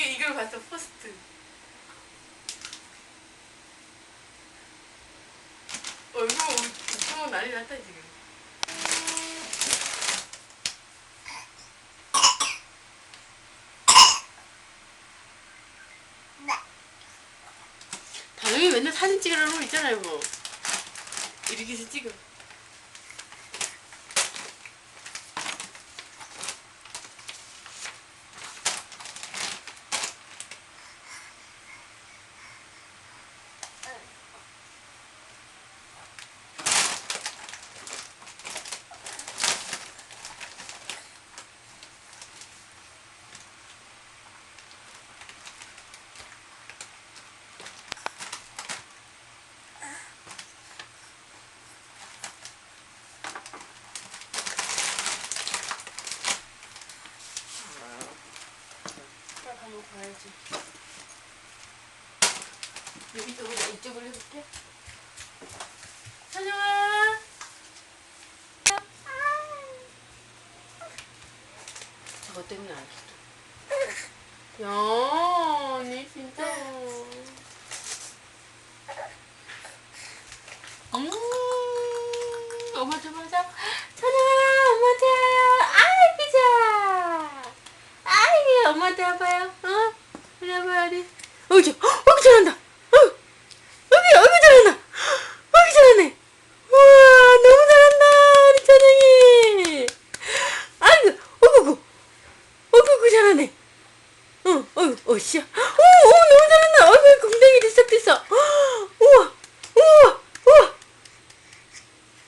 되게 이걸 봤어 퍼스트. 얼굴 웃으면 난리 났다 지금. 다영이 맨날 사진 찍으라고 있잖아요 뭐. 이렇게 해서 찍어. 한번 가야지. 여기 쪽으로 이쪽으로 해볼게. 찬영아. 저것 때문에 안 했어. 야, 언니 진짜. 음, 엄마 좀 하자. 찬영아, 엄마한테 와요. 아이, 그자. 아이, 엄마 잡아야 돼. 어, 어이구, 어이구 잘한다. 어이구, 어이구 잘한다. 어이구 잘하네. 와 너무 잘한다, 우리 찬영이. 아이고, 어이구, 어구구 잘하네. 응, 어이구, 어씨야. 오, 어, 오, 너무 잘한다. 어이구, 궁뎅이도 싹 됐어.